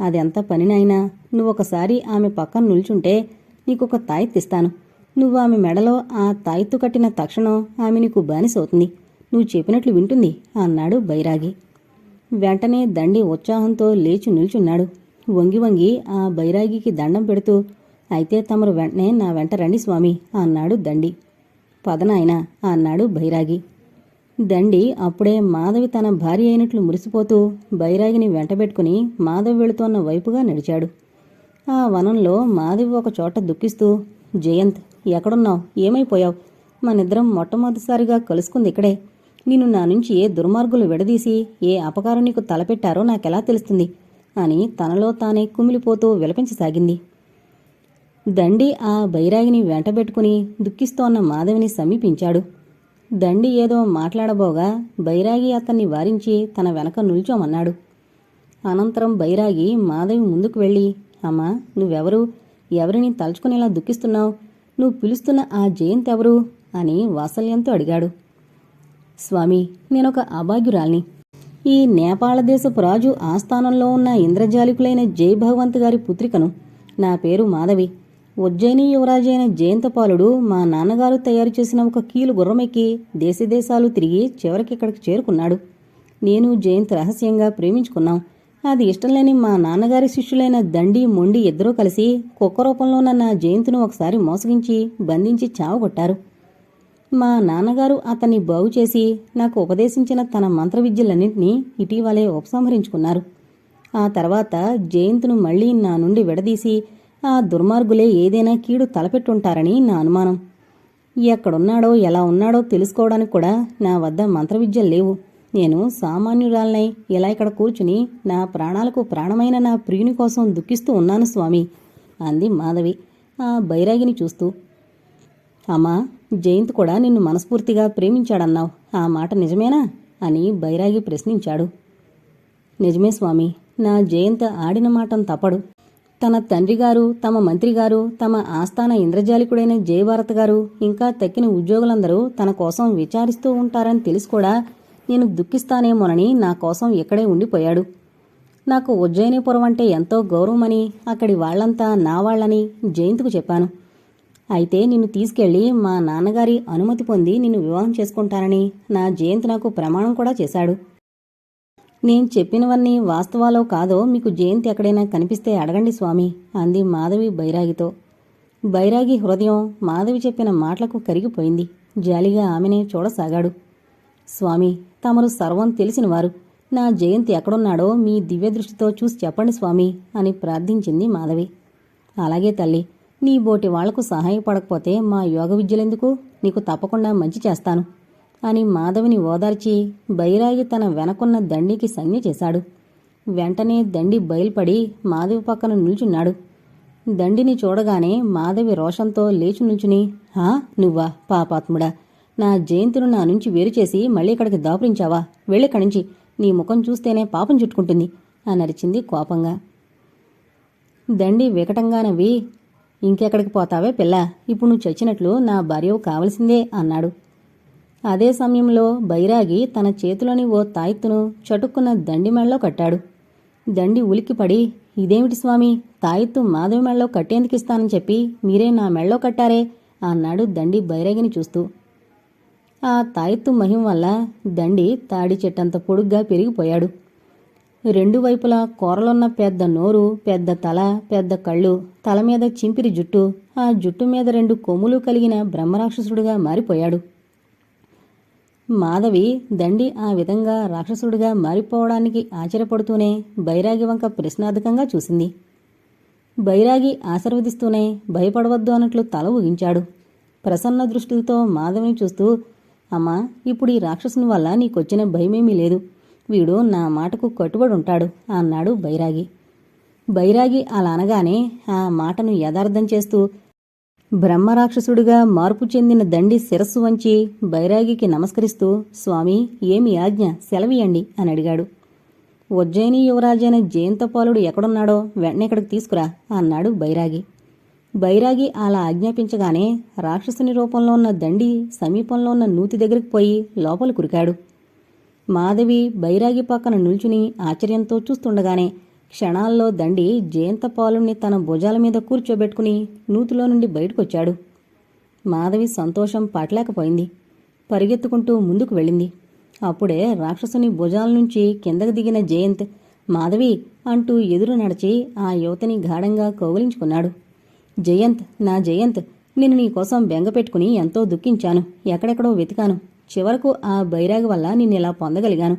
అదెంత పనినైనా నువ్వొకసారి ఆమె పక్కన నిల్చుంటే నీకొక తాయెత్తిస్తాను నువ్వు ఆమె మెడలో ఆ తాయెత్తు కట్టిన తక్షణం ఆమె నీకు బానిసవుతుంది. నువ్వు చెప్పినట్లు వింటుంది అన్నాడు బైరాగి. వెంటనే దండి ఉత్సాహంతో లేచి నిల్చున్నాడు. వంగి వంగి ఆ బైరాగికి దండం పెడుతూ అయితే తమరు వెంటనే నా వెంట రండి స్వామి అన్నాడు దండి. పదనాయన అన్నాడు బైరాగి. దండి అప్పుడే మాధవి తన భార్య అయినట్లు మురిసిపోతూ బైరాగిని వెంటబెట్టుకుని మాధవి వెళుతోన్న వైపుగా నడిచాడు. ఆ వనంలో మాధవి ఒక చోట దుఃఖిస్తూ జయంత్ ఎక్కడున్నావు? ఏమైపోయావు? మనిద్దరం మొట్టమొదటిసారిగా కలుసుకుంది ఇక్కడే. నిన్ను నా నుంచి ఏ దుర్మార్గులు విడదీసి ఏ అపకారం నీకు తలపెట్టారో నాకెలా తెలుస్తుంది? అని తనలో తానే కుమిలిపోతూ విలపించసాగింది. దండి ఆ బైరాగిని వెంటబెట్టుకుని దుఃఖిస్తోన్న మాధవిని సమీపించాడు. దండి ఏదో మాట్లాడబోగా బైరాగి అతన్ని వారించి తన వెనక నిల్చోమన్నాడు. అనంతరం బైరాగి మాధవి ముందుకు వెళ్ళి అమ్మా నువ్వెవరు? ఎవరిని తలుచుకునేలా దుఃఖిస్తున్నావు? నువ్వు పిలుస్తున్న ఆ జయంత్ ఎవరు? అని వాత్సల్యంతో అడిగాడు. స్వామి నేనొక అభాగ్యురాల్ని. ఈ నేపాళ దేశపు రాజు ఆస్థానంలో ఉన్న ఇంద్రజాలికులైన జై భగవంత్ గారి పుత్రికను. నా పేరు మాధవి. ఉజ్జయిని యువరాజైన జయంతపాలుడు మా నాన్నగారు తయారు చేసిన ఒక కీలు గుర్రమెక్కి దేశదేశాలు తిరిగి చివరికి ఇక్కడికి చేరుకున్నాడు. నేను జయంత్ రహస్యంగా ప్రేమించుకున్నాం. అది ఇష్టం లేని మా నాన్నగారి శిష్యులైన దండి మొండి ఇద్దరూ కలిసి కుక్క రూపంలో నా జయంతును ఒకసారి మోసగించి బంధించి చావగొట్టారు. మా నాన్నగారు అతన్ని బాగు చేసి నాకు ఉపదేశించిన తన మంత్ర విద్యలన్నింటినీ ఇటీవలే ఉపసంహరించుకున్నారు. ఆ తర్వాత జయంతును మళ్ళీ నా నుండి విడదీసి ఆ దుర్మార్గులే ఏదైనా కీడు తలపెట్టుంటారని నా అనుమానం. ఎక్కడున్నాడో ఎలా ఉన్నాడో తెలుసుకోవడానికి కూడా నా వద్ద మంత్రవిద్యలు లేవు. నేను సామాన్యురాలనై ఇలా ఇక్కడ కూర్చుని నా ప్రాణాలకు ప్రాణమైన నా ప్రియుని కోసం దుఃఖిస్తూ ఉన్నాను స్వామి అంది మాధవి ఆ బైరాగిని చూస్తూ. అమ్మా జయంత్ కూడా నిన్ను మనస్ఫూర్తిగా ప్రేమించాడన్నావు. ఆ మాట నిజమేనా? అని బైరాగి ప్రశ్నించాడు. నిజమే స్వామి నా జయంత్ ఆడిన మాటం తప్పడు. తన తండ్రిగారు తమ మంత్రిగారు తమ ఆస్థాన ఇంద్రజాలికుడైన జయభారత్ గారు ఇంకా తక్కిన ఉద్యోగులందరూ తన కోసం విచారిస్తూ ఉంటారని తెలిసి కూడా నేను దుఃఖిస్తానేమోనని నా కోసం ఇక్కడే ఉండిపోయాడు. నాకు ఉజ్జయినిపురం అంటే ఎంతో గౌరవమని అక్కడి వాళ్ళంతా నా వాళ్ళని జయంత్కు చెప్పాను. అయితే నిన్ను తీసుకెళ్ళి మా నాన్నగారి అనుమతి పొంది నిన్ను వివాహం చేసుకుంటానని నా జయంత్ నాకు ప్రమాణం కూడా చేశాడు. నేను చెప్పినవన్నీ వాస్తవాలో కాదో మీకు జయంతి ఎక్కడైనా కనిపిస్తే అడగండి స్వామి అంది మాధవి బైరాగితో. బైరాగి హృదయం మాధవి చెప్పిన మాటలకు కరిగిపోయింది. జాలిగా ఆమెనే చూడసాగాడు. స్వామి తమరు సర్వం తెలిసినవారు. నా జయంతి ఎక్కడున్నాడో మీ దివ్యదృష్టితో చూసి చెప్పండి స్వామి అని ప్రార్థించింది మాధవి. అలాగే తల్లి నీ బోటి వాళ్ళకు సహాయపడకపోతే మా యోగ విద్యలెందుకు? నీకు తప్పకుండా మంచి చేస్తాను. అని మాధవిని ఓదార్చి బైరాగి తన వెనకున్న దండికి సంజ్ఞ చేశాడు. వెంటనే దండి బయలుపడి మాధవి పక్కన నిల్చున్నాడు. దండిని చూడగానే మాధవి రోషంతో లేచి నిల్చుని హా నువ్వా పాపాత్ముడా? నా జయంతును నా నుంచి వేరు చేసి మళ్ళీ ఇక్కడికి దాపురించావా? వెళ్ళిక్కడి నుంచి నీ ముఖం చూస్తేనే పాపం చుట్టుకుంటుంది అని అరిచింది కోపంగా. దండి వికటంగా నవ్వి ఇంకెక్కడికి పోతావే పిల్ల? ఇప్పుడు నువ్వు చచ్చినట్లు నా భార్యవు కావలసిందే అన్నాడు. అదే సమయంలో బైరాగి తన చేతిలోని ఓ తాయెత్తును చటుక్కున్న దండి మెళ్ళలో కట్టాడు. దండి ఉలిక్కిపడి ఇదేమిటి స్వామి తాయెత్తు మాధవి మెళ్ళలో కట్టేందుకు ఇస్తానని చెప్పి మీరే నా మెళ్ళలో కట్టారే? అన్నాడు దండి బైరాగిని చూస్తూ. ఆ తాయిత్తు మహిం వల్ల దండి తాడి చెట్టంత పొడుగ్గా పెరిగిపోయాడు. రెండు వైపులా కూరలున్న పెద్ద నోరు పెద్ద తల పెద్ద కళ్ళు తల మీద చింపిరి జుట్టు ఆ జుట్టు మీద రెండు కొమ్ములు కలిగిన బ్రహ్మరాక్షసుడుగా మారిపోయాడు. మాధవి దండి ఆ విధంగా రాక్షసుడిగా మారిపోవడానికి ఆశ్చర్యపడుతూనే బైరాగి వంక ప్రశ్నార్థకంగా చూసింది. బైరాగి ఆశీర్వదిస్తూనే భయపడవద్దు అన్నట్లు తల ఊగించాడు ప్రసన్న దృష్టితో మాధవిని చూస్తూ అమ్మా ఇప్పుడు ఈ రాక్షసుని వల్ల నీకొచ్చిన భయమేమీ లేదు. వీడు నా మాటకు కట్టుబడి ఉంటాడు అన్నాడు బైరాగి. బైరాగి అలా అనగానే ఆ మాటను యథార్థం చేస్తూ బ్రహ్మరాక్షసుడిగా మార్పు చెందిన దండి శిరస్సు వంచి బైరాగికి నమస్కరిస్తూ స్వామి ఏమి ఆజ్ఞ? సెలవియండి అని అడిగాడు. ఉజ్జయిని యువరాజైన జయంతపాలుడు ఎక్కడున్నాడో వెంటనే ఇక్కడికి తీసుకురా అన్నాడు బైరాగి. బైరాగి అలా ఆజ్ఞాపించగానే రాక్షసుని రూపంలో ఉన్న దండి సమీపంలో ఉన్న నూతి దగ్గరికి పోయి లోపల కురికాడు. మాధవి బైరాగి పక్కన నిల్చుని ఆశ్చర్యంతో చూస్తుండగానే క్షణాల్లో దండి జయంతపాలుణ్ణి తన భుజాల మీద కూర్చోబెట్టుకుని నూతిలో నుండి బయటకొచ్చాడు. మాధవి సంతోషం పట్టలేకపోయింది. పరిగెత్తుకుంటూ ముందుకు వెళ్ళింది. అప్పుడే రాక్షసుని భుజాల నుంచి కిందకు దిగిన జయంత్ మాధవి అంటూ ఎదురు నడిచి ఆ యువతని గాఢంగా కౌగిలించుకున్నాడు. జయంత్ నా జయంత్ నేను నీకోసం బెంగ పెట్టుకుని ఎంతో దుఃఖించాను. ఎక్కడెక్కడో వెతికాను. చివరకు ఆ బైరాగి వల్ల నిన్నిలా పొందగలిగాను.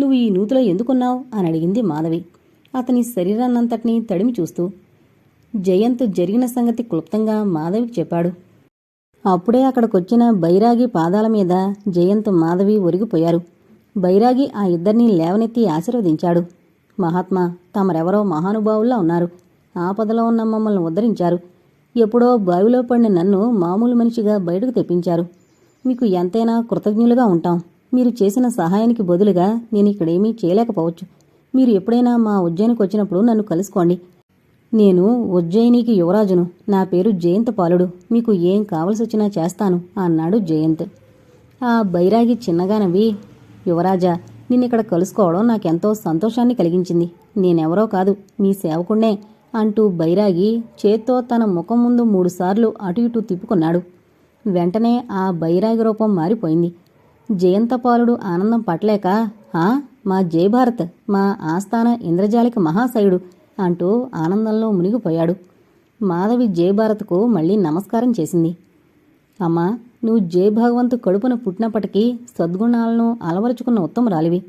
నువ్వు ఈ నూతిలో ఎందుకున్నావు? అని అడిగింది మాధవి. అతని శరీరాన్నంతటినీ తడిమి చూస్తూ జయంత్ జరిగిన సంగతి క్లుప్తంగా మాధవికి చెప్పాడు. అప్పుడే అక్కడికొచ్చిన బైరాగి పాదాల మీద జయంత్ మాధవి ఒరిగిపోయారు. బైరాగి ఆ ఇద్దరినీ లేవనెత్తి ఆశీర్వదించాడు. మహాత్మా తమరెవరో మహానుభావుల్లా ఉన్నారు. ఆపదలో ఉన్న మమ్మల్ని ఉద్ధరించారు. ఎప్పుడో బావిలో పడిన నన్ను మామూలు మనిషిగా బయటకు తెప్పించారు. మీకు ఎంతైనా కృతజ్ఞులుగా ఉంటాం. మీరు చేసిన సహాయానికి బదులుగా నేను ఇక్కడేమీ చేయలేకపోవచ్చు. మీరు ఎప్పుడైనా మా ఉజ్జయినికి వచ్చినప్పుడు నన్ను కలుసుకోండి. నేను ఉజ్జయినికి యువరాజును. నా పేరు జయంత్ పాలుడు. మీకు ఏం కావలసి వచ్చినా చేస్తాను అన్నాడు జయంత్. ఆ బైరాగి చిన్నగా నవ్వి యువరాజా నిన్నిక్కడ కలుసుకోవడం నాకెంతో సంతోషాన్ని కలిగించింది. నేనెవరో కాదు మీ సేవకుండే అంటూ బైరాగి చేత్తో తన ముఖం ముందు మూడుసార్లు అటు ఇటు తిప్పుకున్నాడు. వెంటనే ఆ బైరాగి రూపం మారిపోయింది. జయంతపాలుడు ఆనందం పట్టలేక ఆ? మా జయభారత్ మా ఆస్థాన ఇంద్రజాలిక మహాశయుడు అంటూ ఆనందంలో మునిగిపోయాడు. మాధవి జయభారత్కు మళ్ళీ నమస్కారం చేసింది. అమ్మా నువ్వు జయభగవంతు కడుపున పుట్టినప్పటికీ సద్గుణాలను అలవరుచుకున్న ఉత్తమరాలివి.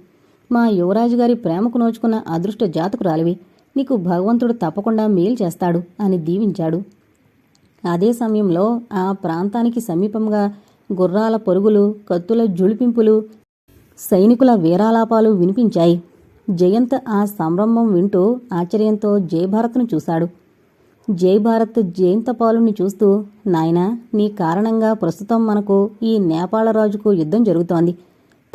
మా యువరాజు గారి ప్రేమకు నోచుకున్న అదృష్ట జాతకురాలివి. నీకు భగవంతుడు తప్పకుండా మేలు చేస్తాడు అని దీవించాడు. అదే సమయంలో ఆ ప్రాంతానికి సమీపంగా గుర్రాల పరుగులు కత్తుల జుళిపింపులు సైనికుల వీరాలాపాలు వినిపించాయి. జయంత్ ఆ సంరంభం వింటూ ఆశ్చర్యంతో జయభారత్ను చూశాడు. జయభారత్ జయంతపాలుని చూస్తూ నాయనా నీ కారణంగా ప్రస్తుతం మనకు ఈ నేపాళరాజుకు యుద్ధం జరుగుతోంది.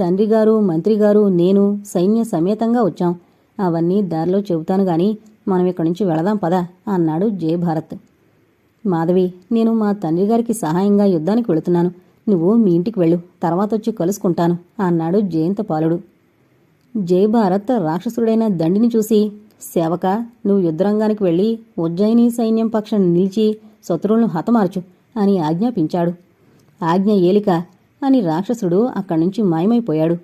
తండ్రిగారు మంత్రిగారు నేను సైన్య సమేతంగా వచ్చాం. అవన్నీ దారిలో చెబుతాను గాని మనం ఇక్కడి నుంచి వెళదాం పదా అన్నాడు జయభారత్. మాధవి నేను మా తండ్రి గారికి సహాయంగా యుద్ధానికి వెళుతున్నాను. నువ్వు మీ ఇంటికి వెళ్ళు తర్వాత వచ్చి కలుసుకుంటాను అన్నాడు జయంతపాలుడు జయభారత్ రాక్షసుడైన దండిని చూసి సేవక నువ్వు యుద్ధరంగానికి వెళ్ళి ఉజ్జయిని సైన్యం పక్షం నిలిచి శత్రువులను హతమార్చు అని ఆజ్ఞాపించాడు. ఆజ్ఞ ఏలిక అని రాక్షసుడు అక్కడి నుంచి మాయమైపోయాడు.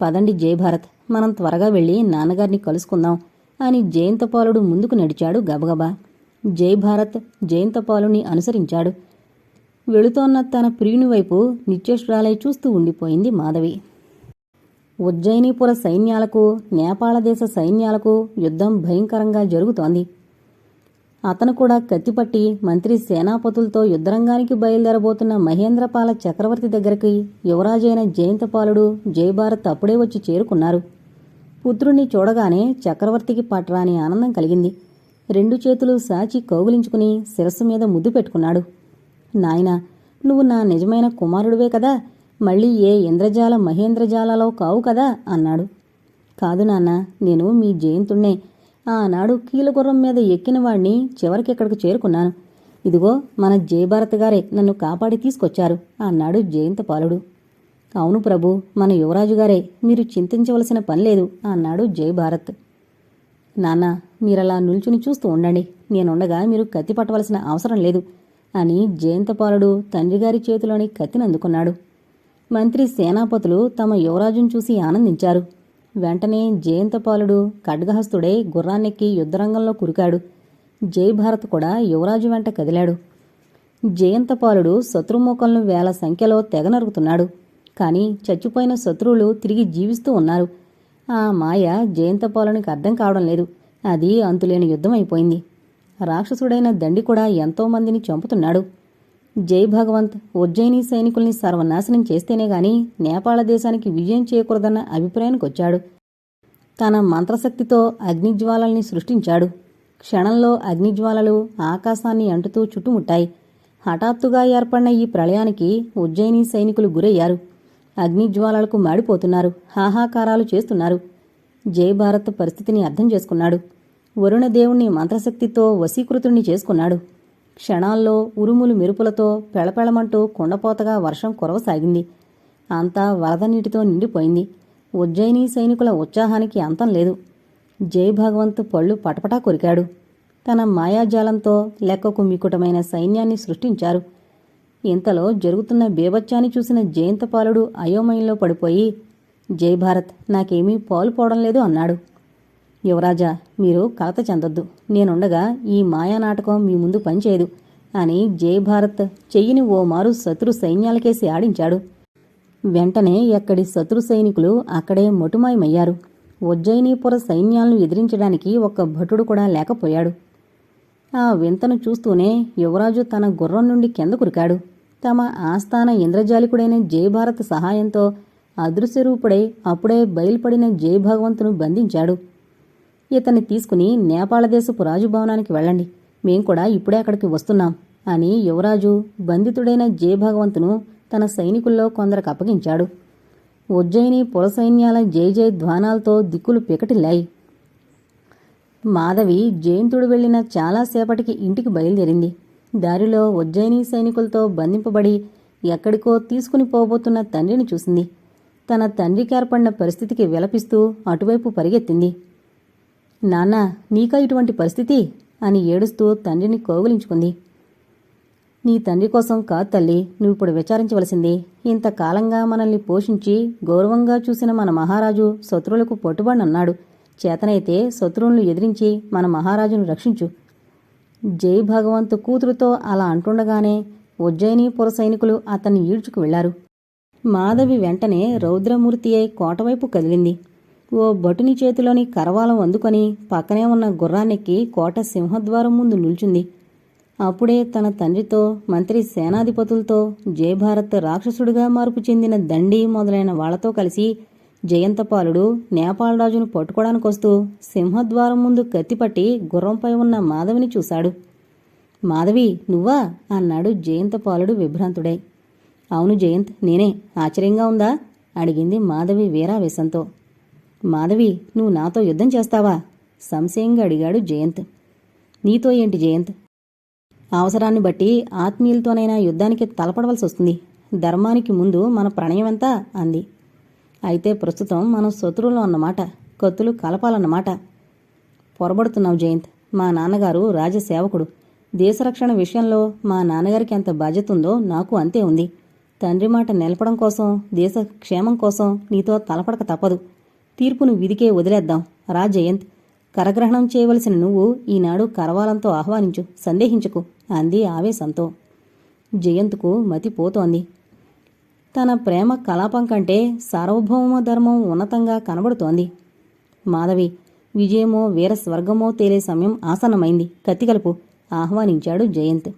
పదండి జయభారత్ మనం త్వరగా వెళ్ళి నాన్నగారిని కలుసుకుందాం అని జయంతపాలుడు ముందుకు నడిచాడు గబగబా. జయభారత్ జయంతపాలుని అనుసరించాడు. వెళుతోన్న తన ప్రియుని వైపు నిత్యశ్రాలై చూస్తూ ఉండిపోయింది మాధవి. ఉజ్జయినీపుర సైన్యాలకు నేపాళదేశ సైన్యాలకు యుద్ధం భయంకరంగా జరుగుతోంది. అతను కూడా కత్తిపట్టి మంత్రి సేనాపతులతో యుద్ధరంగానికి బయలుదేరబోతున్న మహేంద్రపాల చక్రవర్తి దగ్గరికి యువరాజైన జయంతపాలుడు జయభారత్ అప్పుడే వచ్చి చేరుకున్నారు. పుత్రుణ్ణి చూడగానే చక్రవర్తికి పట్రాని ఆనందం కలిగింది. రెండు చేతులు సాచి కౌగిలించుకుని శిరస్సు మీద ముద్దు పెట్టుకున్నాడు. నాయనా నువ్వు నా నిజమైన కుమారుడివే కదా మళ్ళీ ఏ ఇంద్రజాల మహేంద్రజాలలో కావు కదా అన్నాడు. కాదు నాన్న నేను మీ జయంతుణ్ణే. ఆనాడు కీలగుర్రం మీద ఎక్కిన వాణ్ణి చివరికి ఇక్కడికి చేరుకున్నాను. ఇదిగో మన జయభారత్ గారే నన్ను కాపాడి తీసుకొచ్చారు అన్నాడు జయంతపాలుడు అవును ప్రభు మన యువరాజు గారే మీరు చింతించవలసిన పని లేదు అన్నాడు జయభారత్. నాన్న మీరలా నిల్చుని చూస్తూ ఉండండి. నేనుండగా మీరు కత్తి పట్టవలసిన అవసరం లేదు. అని జయంతపాలుడు తండ్రిగారి చేతిలోని కత్తిని అందుకున్నాడు. మంత్రి సేనాపతులు తమ యువరాజును చూసి ఆనందించారు. వెంటనే జయంతపాలుడు ఖడ్గహస్తుడై గుర్రాన్నెక్కి యుద్ధరంగంలో కురికాడు. జయభారత్ కూడా యువరాజు వెంట కదిలాడు. జయంతపాలుడు శత్రుమూకలను వేల సంఖ్యలో తెగ నరుకుతున్నాడు. కాని చచ్చిపోయిన శత్రువులు తిరిగి జీవిస్తూ ఉన్నారు. ఆ మాయ జయంతపాలునికి అర్థం కావడం లేదు. అది అంతులేని యుద్ధం అయిపోయింది రాక్షసుడైన దండి కూడా ఎంతో మందిని చంపుతున్నాడు. జై భగవంత్ ఉజ్జయిని సైనికుల్ని సర్వనాశనం చేస్తేనే గాని నేపాళ దేశానికి విజయం చేయకూడదన్న అభిప్రాయానికి వచ్చాడు తన మంత్రశక్తితో అగ్నిజ్వాలల్ని సృష్టించాడు. క్షణంలో అగ్నిజ్వాలలు ఆకాశాన్ని అంటుతూ చుట్టుముట్టాయి. హఠాత్తుగా ఏర్పడిన ఈ ప్రళయానికి ఉజ్జయిని సైనికులు గురయ్యారు. అగ్నిజ్వాలలకు మాడిపోతున్నారు. హాహాకారాలు చేస్తున్నారు. జయభారత్ పరిస్థితిని అర్థం చేసుకున్నాడు. వరుణదేవుణ్ణి మంత్రశక్తితో వశీకృతుణ్ణి చేసుకున్నాడు. క్షణాల్లో ఉరుములు మెరుపులతో పెళపెళమంటూ కుండపోతగా వర్షం కురవసాగింది. అంతా వరద నీటితో నిండిపోయింది. ఉజ్జయిని సైనికుల ఉత్సాహానికి అంతం లేదు. జై భగవంత్ పళ్ళు పటపటా కొరికాడు. తన మాయాజాలంతో లెక్కకు మికుటమైన సైన్యాన్ని సృష్టించారు. ఇంతలో జరుగుతున్న బేబత్యాన్ని చూసిన జయంతపాలుడు అయోమయంలో పడిపోయి జై భారత్ నాకేమీ పాలుపోవడం లేదు అన్నాడు. యువరాజా మీరు కలత చెందొద్దు. నేనుండగా ఈ మాయా నాటకం మీ ముందు పనిచేయదు. అని జై భారత్ చెయ్యిని ఓ మారు శత్రు సైన్యాలకేసి ఆడించాడు. వెంటనే ఎక్కడి శత్రు సైనికులు అక్కడే మొటుమాయమయ్యారు. ఉజ్జయినీపుర సైన్యాలను ఎదిరించడానికి ఒక్క భటుడు కూడా లేకపోయాడు. ఆ వింతను చూస్తూనే యువరాజు తన గుర్రం నుండి కింద కురికాడు తమ ఆస్థాన ఇంద్రజాలికుడైన జయభారత్ సహాయంతో అదృశ్యరూపుడై అప్పుడే బయలుపడిన జయభగవంతును బంధించాడు. ఇతన్ని తీసుకుని నేపాళదేశపు రాజుభవనానికి వెళ్ళండి. మేం కూడా ఇప్పుడే అక్కడికి వస్తున్నాం. అని యువరాజు బంధితుడైన జయభగవంతును తన సైనికుల్లో కొందరికి అప్పగించాడు. ఉజ్జయిని పురసైన్యాల జయ జయ ధ్వానాలతో దిక్కులు పికటిల్లాయి. మాధవి జయంతుడు వెళ్ళిన చాలాసేపటికి ఇంటికి బయలుదేరింది. దారిలో ఉజ్జయిని సైనికులతో బంధింపబడి ఎక్కడికో తీసుకుని పోబోతున్న తండ్రిని చూసింది. తన తండ్రికి ఏర్పడిన పరిస్థితికి విలపిస్తూ అటువైపు పరిగెత్తింది. నాన్నా నీకా ఇటువంటి పరిస్థితి? అని ఏడుస్తూ తండ్రిని కోగులించుకుంది నీ తండ్రి కోసం కాదు తల్లి నువ్వు ఇప్పుడు విచారించవలసింది. ఇంతకాలంగా మనల్ని పోషించి గౌరవంగా చూసిన మన మహారాజు శత్రువులకు పట్టుబడినన్నాడు చేతనైతే శత్రువులను ఎదిరించి మన మహారాజును రక్షించు. జై భగవంతు కూతురుతో అలా అంటుండగానే ఉజ్జయిని పుర సైనికులు అతన్ని ఈడ్చుకు వెళ్ళారు. మాధవి వెంటనే రౌద్రమూర్తి అయి కోటవైపు కదిలింది. ఓ భటుని చేతిలోని కరవాలం అందుకొని పక్కనే ఉన్న గుర్రానికి కోట సింహద్వారం ముందు నిల్చుంది. అప్పుడే తన తండ్రితో మంత్రి సేనాధిపతులతో జయభారత్ రాక్షసుడిగా మార్పు చెందిన దండి మొదలైన వాళ్ళతో కలిసి జయంతపాలుడు నేపాల్ రాజును పట్టుకోవడానికొస్తూ సింహద్వారం ముందు కత్తిపట్టి గుర్రంపై ఉన్న మాధవిని చూశాడు. మాధవి నువ్వా? అన్నాడు జయంతపాలుడు విభ్రాంతుడై. అవును జయంత్ నేనే. ఆశ్చర్యంగా ఉందా? అడిగింది మాధవి వీరావేశంతో. మాధవి నువ్వు నాతో యుద్ధం చేస్తావా? సంశయంగా అడిగాడు జయంత్. నీతో ఏంటి జయంత్? అవసరాన్ని బట్టి ఆత్మీయులతోనైనా యుద్ధానికి తలపడవలసి వస్తుంది. ధర్మానికి ముందు మన ప్రణయం ఎంత అంది. అయితే ప్రస్తుతం మనం శత్రువులం అన్నమాట కత్తులు కలపాలన్నమాట. పొరబడుతున్నావు జయంత్. మా నాన్నగారు రాజసేవకుడు దేశరక్షణ విషయంలో మా నాన్నగారికి ఎంత బాధ్యత ఉందో నాకు అంతే ఉంది. తండ్రి మాట నిలపడం కోసం దేశ క్షేమం కోసం నీతో తలపడక తప్పదు. తీర్పును విధికే వదిలేద్దాం. రా జయంత్ కరగ్రహణం చేయవలసిన నువ్వు ఈనాడు కరవాలంతో ఆహ్వానించు సందేహించకు అంది ఆవేశంతో. జయంత్కు మతి పోతోంది. తన ప్రేమ కలాపం కంటే సార్వభౌమ ధర్మం ఉన్నతంగా కనబడుతోంది. మాధవి విజయమో వీర స్వర్గమో తేలే సమయం ఆసన్నమైంది. కత్తికలుపు ఆహ్వానించాడు జయంత్.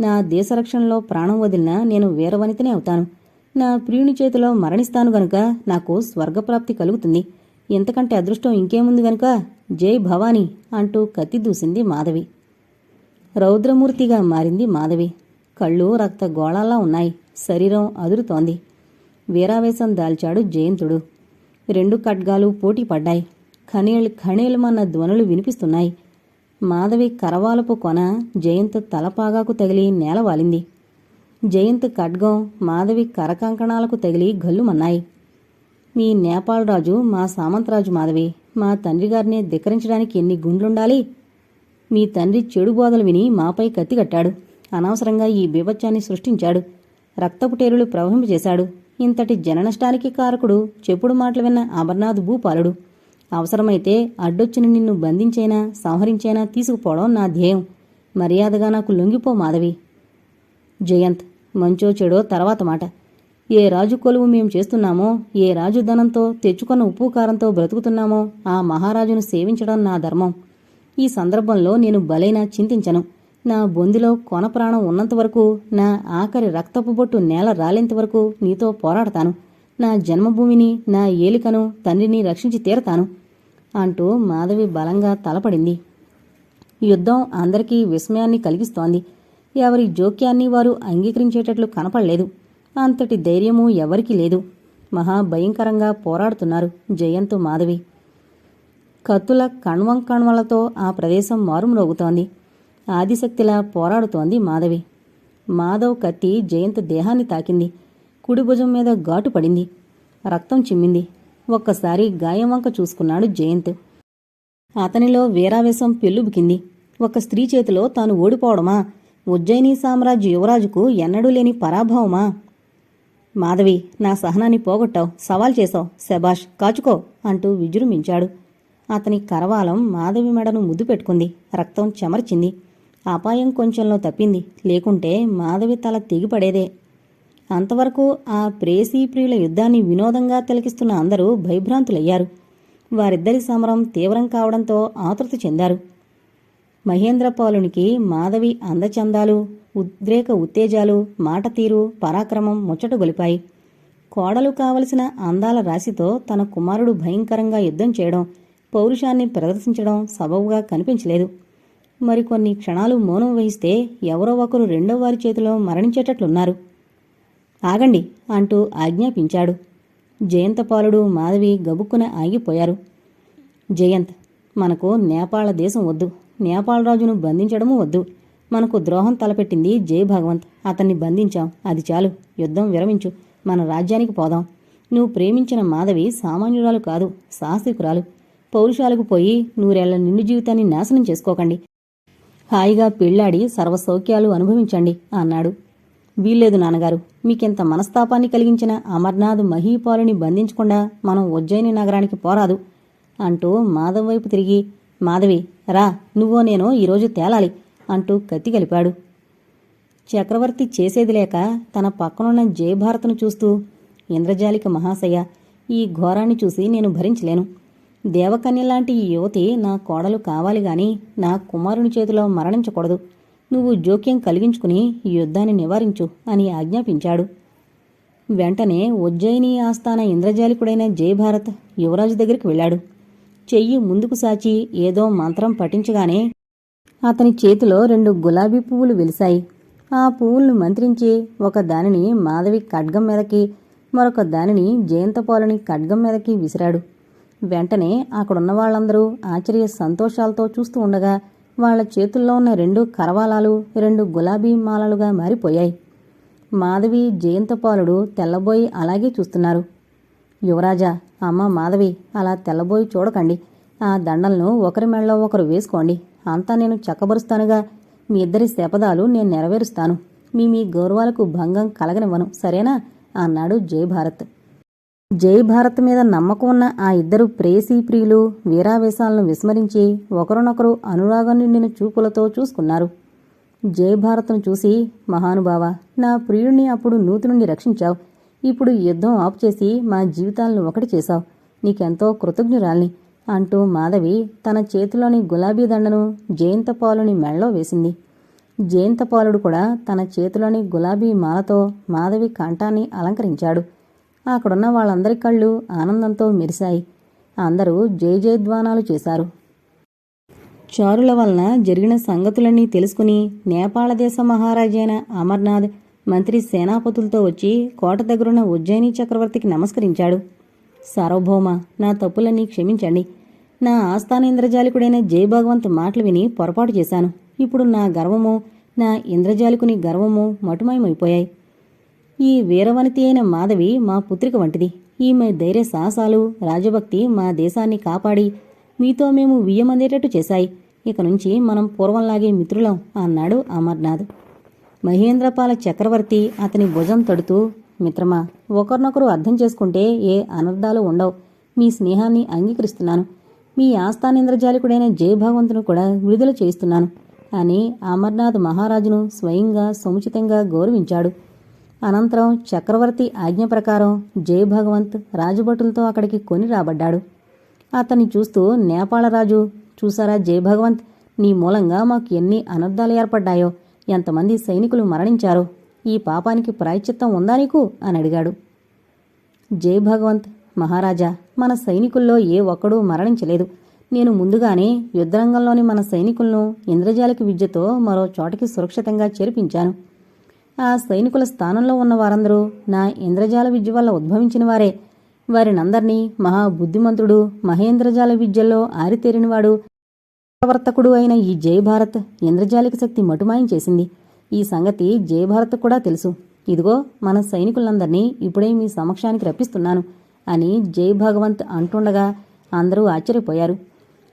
నా దేశరక్షణలో ప్రాణం వదిలినా నేను వీరవనితనే అవుతాను. నా ప్రియుని చేతిలో మరణిస్తాను గనుక నాకు స్వర్గప్రాప్తి కలుగుతుంది. ఇంతకంటే అదృష్టం ఇంకేముంది గనుక? జై భవానీ అంటూ కత్తి దూసింది మాధవి. రౌద్రమూర్తిగా మారింది మాధవి. కళ్ళు రక్త గోళాల్లా ఉన్నాయి. శరీరం అదురుతోంది. వీరావేశం దాల్చాడు జయంతుడు. రెండు ఖడ్గాలు పోటీ పడ్డాయి. ఖనేళ్ ఖణేలమన్న ధ్వనులు వినిపిస్తున్నాయి. మాధవి కరవాలపు కొన జయంత్ తలపాగాకు తగిలి నేలవాలింది. జయంత్ ఖడ్గం మాధవి కరకంకణాలకు తగిలి గల్లుమన్నాయి. మీ నేపాల్ రాజు మా సామంతరాజు మాధవి మా తండ్రి గారిని ధిక్కరించడానికి ఎన్ని గుండ్లుండాలి? మీ తండ్రి చెడు బోధలు విని మాపై కత్తికట్టాడు అనవసరంగా ఈ బీభత్యాన్ని సృష్టించాడు. రక్తపుటేరులు ప్రవహింపజేశాడు ఇంతటి జననష్టానికి కారకుడు చెప్పుడు మాటలు విన్న అమర్నాథ్ భూపాలుడు. అవసరమైతే అడ్డొచ్చిన నిన్ను బంధించైనా సంహరించైనా తీసుకుపోవడం నా ధ్యేయం. మర్యాదగా నాకు లొంగిపో మాధవి. జయంత్ మంచో చెడో తర్వాత మాట. ఏ రాజు కొలువు మేం చేస్తున్నామో ఏ రాజు ధనంతో తెచ్చుకున్న ఉప్పు కారంతో బ్రతుకుతున్నామో ఆ మహారాజును సేవించడం నా ధర్మం. ఈ సందర్భంలో నేను బలైన చింతించను. నా బొందిలో కొన ప్రాణం ఉన్నంతవరకు నా ఆఖరి రక్తపు బొట్టు నేల రాలేంతవరకు నీతో పోరాడతాను. నా జన్మభూమిని నా ఏలికను తండ్రిని రక్షించి తీరతాను. అంటూ మాధవి బలంగా తలపడింది. యుద్ధం అందరికీ విస్మయాన్ని కలిగిస్తోంది. ఎవరి జోక్యాన్ని వారు అంగీకరించేటట్లు కనపడలేదు. అంతటి ధైర్యము ఎవరికీ లేదు. మహాభయంకరంగా పోరాడుతున్నారు జయంతు మాధవి. కత్తుల కణ్వం కణ్వలతో ఆ ప్రదేశం మారుమ్రోగుతోంది. ఆదిశక్తిలా పోరాడుతోంది మాధవి. మాధవ్ కత్తి జయంత్ దేహాన్ని తాకింది. కుడి భుజం మీద ఘాటు పడింది. రక్తం చిమ్మింది. ఒక్కసారి గాయం వంక చూసుకున్నాడు జయంత్. అతనిలో వీరావేశం పెళ్ళుబుకింది. ఒక స్త్రీ చేతిలో తాను ఓడిపోవడమా? ఉజ్జయిని సామ్రాజ్య యువరాజుకు ఎన్నడూ లేని పరాభవమా? మాధవి నా సహనాన్ని పోగొట్టావు సవాల్ చేశావు. శబాష్ కాచుకో అంటూ విజృంభించాడు. అతని కరవాలం మాధవి మెడను ముద్దు పెట్టుకుంది. రక్తం చెమర్చింది. అపాయం కొంచెంలో తప్పింది. లేకుంటే మాధవి తల తెగిపడేదే. అంతవరకు ఆ ప్రేసీ ప్రియుల యుద్ధాన్ని వినోదంగా తిలకిస్తున్న అందరూ భయభ్రాంతులయ్యారు. వారిద్దరి సమరం తీవ్రం కావడంతో ఆతృత చెందారు. మహేంద్రపాలునికి మాధవి అందచందాలు ఉద్రేక ఉత్తేజాలు మాట తీరు పరాక్రమం ముచ్చట గొలిపాయి. కోడలు కావలసిన అందాల రాశితో తన కుమారుడు భయంకరంగా యుద్ధం చేయడం పౌరుషాన్ని ప్రదర్శించడం సబబుగా కనిపించలేదు. మరికొన్ని క్షణాలు మౌనం వహిస్తే ఎవరో ఒకరు రెండో వారి చేతిలో మరణించేటట్లున్నారు. ఆగండి అంటూ ఆజ్ఞాపించాడు. జయంతపాలుడు మాధవి గబుక్కున ఆగిపోయారు. జయంత్ మనకు నేపాళ దేశం వద్దు. నేపాలరాజును బంధించడము వద్దు. మనకు ద్రోహం తలపెట్టింది జై భగవంత్ అతన్ని బంధించాం. అది చాలు. యుద్ధం విరమించు. మన రాజ్యానికి పోదాం. నువ్వు ప్రేమించిన మాధవి సామాన్యురాలు కాదు సాహసికురాలు. పౌరుషాలకు పోయి నూరేళ్ళ నిండు జీవితాన్ని నాశనం చేసుకోకండి. హాయిగా పెళ్ళాడి సర్వసౌఖ్యాలు అనుభవించండి అన్నాడు. వీల్లేదు నాన్నగారు. మీకింత మనస్తాపాన్ని కలిగించిన అమర్నాథ్ మహీపాలుని బంధించకుండా మనం ఉజ్జయిని నగరానికి పోరాదు అంటూ మాధవ్ వైపు తిరిగి మాధవి రా నువ్వో నేనో ఈరోజు తేలాలి అంటూ కత్తి కలిపాడు. చక్రవర్తి చేసేది లేక తన పక్కనున్న జయభారత్ను చూస్తూ ఇంద్రజాలిక మహాశయ ఈ ఘోరాన్ని చూసి నేను భరించలేను. దేవకన్యలాంటి ఈ యువతి నా కోడలు కావాలి గాని నా కుమారుని చేతిలో మరణించకూడదు. నువ్వు జోక్యం కలిగించుకుని ఈ యుద్ధాన్ని నివారించు అని ఆజ్ఞాపించాడు. వెంటనే ఉజ్జయిని ఆస్థాన ఇంద్రజాలికుడైన జయభారత్ యువరాజు దగ్గరికి వెళ్ళాడు. చెయ్యి ముందుకు సాచి ఏదో మంత్రం పఠించగానే అతని చేతిలో రెండు గులాబీ పువ్వులు వెలిశాయి. ఆ పువ్వులను మంత్రించి ఒక దానిని మాధవి ఖడ్గం మీదకి మరొక దానిని జయంతపాలుని ఖడ్గం మీదకి విసిరాడు. వెంటనే అక్కడున్న వాళ్ళందరూ ఆశ్చర్య సంతోషాలతో చూస్తూ ఉండగా వాళ్ళ చేతుల్లో ఉన్న రెండు కరవాలాలు రెండు గులాబీ మాలలుగా మారిపోయాయి. మాధవి జయంతపాలుడు తెల్లబోయి అలాగే చూస్తున్నారు. యువరాజా అమ్మ మాధవి అలా తెల్లబోయి చూడకండి. ఆ దండలను ఒకరి మెళ్ళలో ఒకరు వేసుకోండి. అంతా నేను చక్కబరుస్తానుగా. మీ ఇద్దరి శపథాలు నేను నెరవేరుస్తాను. మీ మీ గౌరవాలకు భంగం కలగనివ్వను. సరేనా? అన్నాడు జయభారత్. జయభారత్ మీద నమ్మకం ఉన్న ఆ ఇద్దరు ప్రేసీ ప్రియులు వీరావేశాలను విస్మరించి ఒకరినొకరు అనురాగం నిండిన చూపులతో చూసుకున్నారు. జయభారత్ను చూసి మహానుభావ నా ప్రియుడిని అప్పుడు నూతి నుండి రక్షించావు. ఇప్పుడు ఈ యుద్ధం ఆపు చేసి మా జీవితాలను ఒకటి చేశావు. నీకెంతో కృతజ్ఞురాల్ని అంటూ మాధవి తన చేతిలోని గులాబీ దండను జయంతపాలుని మెళ్ళలో వేసింది. జయంతపాలుడు కూడా తన చేతిలోని గులాబీ మాలతో మాధవి కంఠాన్ని అలంకరించాడు. అక్కడున్న వాళ్ళందరి కళ్ళు ఆనందంతో మెరిశాయి. అందరూ జయజయధ్వానాలు చేశారు. చారుల వలన జరిగిన సంగతులన్నీ తెలుసుకుని నేపాళ దేశ మహారాజైన అమర్నాథ్ మంత్రి సేనాపతులతో వచ్చి కోట దగ్గరున్న ఉజ్జయిని చక్రవర్తికి నమస్కరించాడు. సార్వభౌమ నా తప్పులన్నీ క్షమించండి. నా ఆస్థాన ఇంద్రజాలికుడైన జయభగవంత్ మాటలు విని పొరపాటు చేశాను. ఇప్పుడు నా గర్వము నా ఇంద్రజాలికుని గర్వము మటుమయమైపోయాయి. ఈ వీరవనితి అయిన మాధవి మా పుత్రిక వంటిది. ఈమె ధైర్య సాహసాలు రాజభక్తి మా దేశాన్ని కాపాడి మీతో మేము వియ్యమందేటట్టు చేశాయి. ఇక నుంచి మనం పూర్వంలాగే మిత్రులం అన్నాడు అమర్నాథ్. మహేంద్రపాల చక్రవర్తి అతని భుజం తడుతూ మిత్రమా ఒకరినొకరు అర్థం చేసుకుంటే ఏ అనర్థాలు ఉండవు. మీ స్నేహాన్ని అంగీకరిస్తున్నాను. మీ ఆస్థానేంద్రజాలికుడైన జయభగవంతును కూడా విడుదల చేయిస్తున్నాను అని అమర్నాథ్ మహారాజును స్వయంగా సముచితంగా గౌరవించాడు. అనంతరం చక్రవర్తి ఆజ్ఞ ప్రకారం జయభగవంత్ రాజభటులతో అక్కడికి కొని రాబడ్డాడు. అతన్ని చూస్తూ నేపాళరాజు చూసారా జయభగవంత్? నీ మూలంగా మాకు ఎన్ని అనర్థాలు ఏర్పడ్డాయో? ఎంతమంది సైనికులు మరణించారో? ఈ పాపానికి ప్రాయశ్చిత్తం ఉందా నీకు? అని అడిగాడు. జై భగవంత్ మహారాజా మన సైనికుల్లో ఏ ఒక్కడూ మరణించలేదు. నేను ముందుగానే యుద్ధరంగంలోని మన సైనికులను ఇంద్రజాలిక విద్యతో మరో చోటకి సురక్షితంగా చేర్పించాను. ఆ సైనికుల స్థానంలో ఉన్న వారందరూ నా ఇంద్రజాల విద్య వల్ల ఉద్భవించిన వారే. వారినందర్నీ మహాబుద్ధిమంతుడు మహేంద్రజాల విద్యల్లో ఆరితేరినవాడు ప్రవర్తకుడు అయిన ఈ జయభారత్ ఇంద్రజాలిక శక్తి మటుమాయం చేసింది. ఈ సంగతి జయభారత్ కూడా తెలుసు. ఇదిగో మన సైనికులందరినీ ఇప్పుడే మీ సమక్షానికి రప్పిస్తున్నాను అని జై భగవంత్ అంటుండగా అందరూ ఆశ్చర్యపోయారు.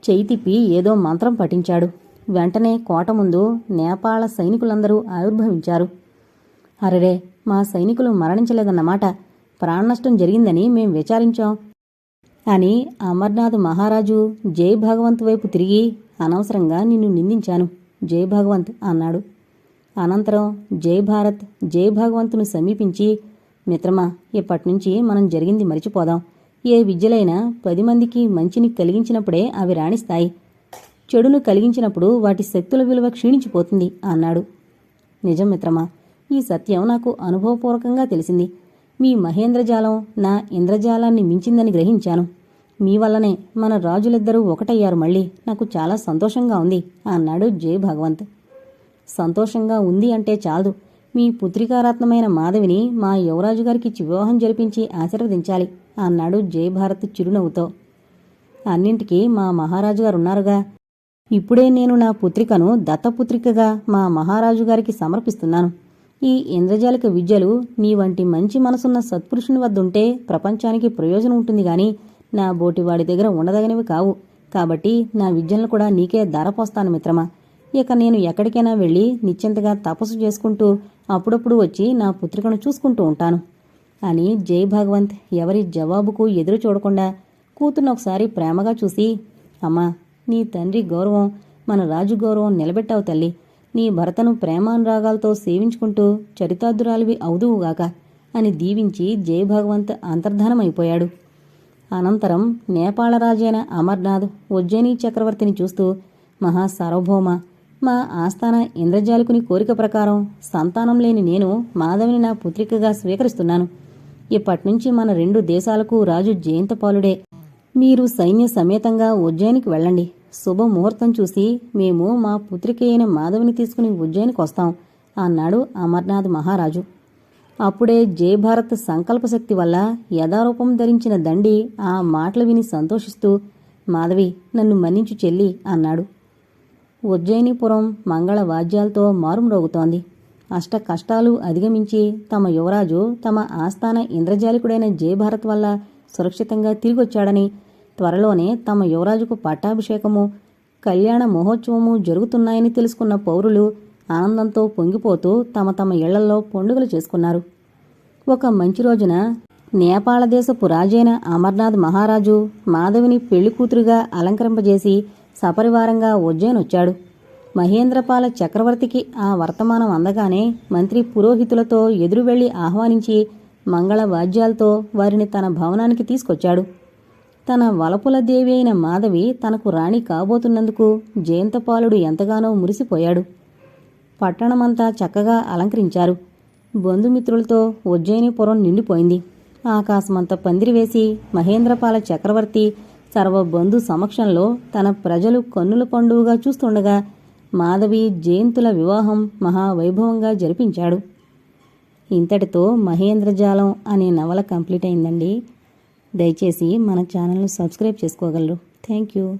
చేయి తిప్పి ఏదో మంత్రం పఠించాడు. వెంటనే కోట ముందు నేపాళ సైనికులందరూ ఆవిర్భవించారు. అరెరే మా సైనికులు మరణించలేదన్నమాట. ప్రాణనష్టం జరిగిందని మేం విచారించాం అని అమర్నాథ్ మహారాజు జై భగవంత్ వైపు తిరిగి అనవసరంగా నిన్ను నిందించాను జై భగవంత్ అన్నాడు. అనంతరం జై భారత్ జై భగవంతును సమీపించి మిత్రమా ఇప్పటినుంచి మనం జరిగింది మరిచిపోదాం. ఏ విద్యలైనా పది మందికి మంచిని కలిగించినప్పుడే అవి రాణిస్తాయి. చెడును కలిగించినప్పుడు వాటి శక్తుల విలువ క్షీణించిపోతుంది అన్నాడు. నిజం మిత్రమా ఈ సత్యం నాకు అనుభవపూర్వకంగా తెలిసింది. మీ మహేంద్రజాలం నా ఇంద్రజాలాన్ని మించిందని గ్రహించాను. మీ వల్లనే మన రాజులిద్దరూ ఒకటయ్యారు మళ్ళీ. నాకు చాలా సంతోషంగా ఉంది అన్నాడు జై భగవంత్. సంతోషంగా ఉంది అంటే చాలదు. మీ పుత్రికారత్నమైన మాధవిని మా యువరాజు గారికి వివాహం జరిపించి ఆశీర్వదించాలి అన్నాడు జై భారత్ చిరునవ్వుతో. అన్నింటికీ మా మహారాజు గారు ఉన్నారుగా ఇప్పుడే నేను నా పుత్రికను దత్తపుత్రికగా మా మహారాజు గారికి సమర్పిస్తున్నాను. ఈ ఇంద్రజాలిక విద్యలు నీ వంటి మంచి మనసున్న సత్పురుషుని వద్దుంటే ప్రపంచానికి ప్రయోజనం ఉంటుంది గాని నా బోటివాడి దగ్గర ఉండదగినవి కావు. కాబట్టి నా విద్యలను కూడా నీకే ధారపోస్తాను మిత్రమా. ఇక నేను ఎక్కడికైనా వెళ్ళి నిశ్చింతగా తపస్సు చేసుకుంటూ అప్పుడప్పుడు వచ్చి నా పుత్రికను చూసుకుంటూ ఉంటాను. అని జై భగవంత్ ఎవరి జవాబుకు ఎదురు చూడకుండా కూతుర్ను ఒకసారి ప్రేమగా చూసి అమ్మా నీ తండ్రి గౌరవం మన రాజు గౌరవం నిలబెట్టావు తల్లి. నీ భర్తను ప్రేమానురాగాలతో సేవించుకుంటూ చరితార్థురాలివి అవుదువుగాక అని దీవించి జై భగవంత్ అంతర్ధానమైపోయాడు. అనంతరం నేపాళరాజైన అమర్నాథ్ ఉజ్జయిని చక్రవర్తిని చూస్తూ మహా సార్వభౌమ మా ఆస్థాన ఇంద్రజాలికుని కోరిక ప్రకారం సంతానం లేని నేను మాధవిని నా పుత్రికగా స్వీకరిస్తున్నాను. ఇప్పటినుంచి మన రెండు దేశాలకు రాజు జయంతపాలుడే. మీరు సైన్య సమేతంగా ఉజ్జయినికి వెళ్ళండి. శుభముహూర్తం చూసి మేము మా పుత్రిక అయిన మాధవిని తీసుకుని ఉజ్జయినికి వస్తాం అన్నాడు అమర్నాథ్ మహారాజు. అప్పుడే జయభారత్ సంకల్పశక్తి వల్ల యథారూపం ధరించిన దండి ఆ మాటలు విని సంతోషిస్తూ మాధవి నన్ను మన్నించు చెల్లి అన్నాడు. ఉజ్జయినిపురం మంగళ వాద్యాలతో మారుమ్రోగుతోంది. అష్ట కష్టాలు అధిగమించి తమ యువరాజు తమ ఆస్థాన ఇంద్రజాలికుడైన జయభారత్ వల్ల సురక్షితంగా తిరిగొచ్చాడని త్వరలోనే తమ యువరాజుకు పట్టాభిషేకము కళ్యాణ మహోత్సవము జరుగుతున్నాయని తెలుసుకున్న పౌరులు ఆనందంతో పొంగిపోతూ తమ తమ ఇళ్ళలో పండుగలు చేసుకున్నారు. ఒక మంచి రోజున నేపాళ దేశపు రాజైన అమర్నాథ్ మహారాజు మాధవిని పెళ్ళి కూతురుగా అలంకరింపజేసి సపరివారంగా ఉజ్జయినొచ్చాడు. మహేంద్రపాల చక్రవర్తికి ఆ వర్తమానం అందగానే మంత్రి పురోహితులతో ఎదురు వెళ్ళి ఆహ్వానించి మంగళ వాద్యాలతో వారిని తన భవనానికి తీసుకొచ్చాడు. తన వలపుల దేవి అయిన మాధవి తనకు రాణి కాబోతున్నందుకు జయంతపాలుడు ఎంతగానో మురిసిపోయాడు. పట్టణమంతా చక్కగా అలంకరించారు. బంధుమిత్రులతో ఉజ్జయినిపురం నిండిపోయింది. ఆకాశమంత పందిరివేసి మహేంద్రపాల చక్రవర్తి సర్వ బంధు సమక్షంలో తన ప్రజలు కన్నుల పండుగగా చూస్తుండగా మాధవి జయంతుల వివాహం మహావైభవంగా జరిపించాడు. ఇంతటితో మహేంద్రజాలం అనే నవల కంప్లీట్ అయిందండి. దయచేసి మన ఛానల్ను సబ్స్క్రైబ్ చేసుకోగలరు. Thank you.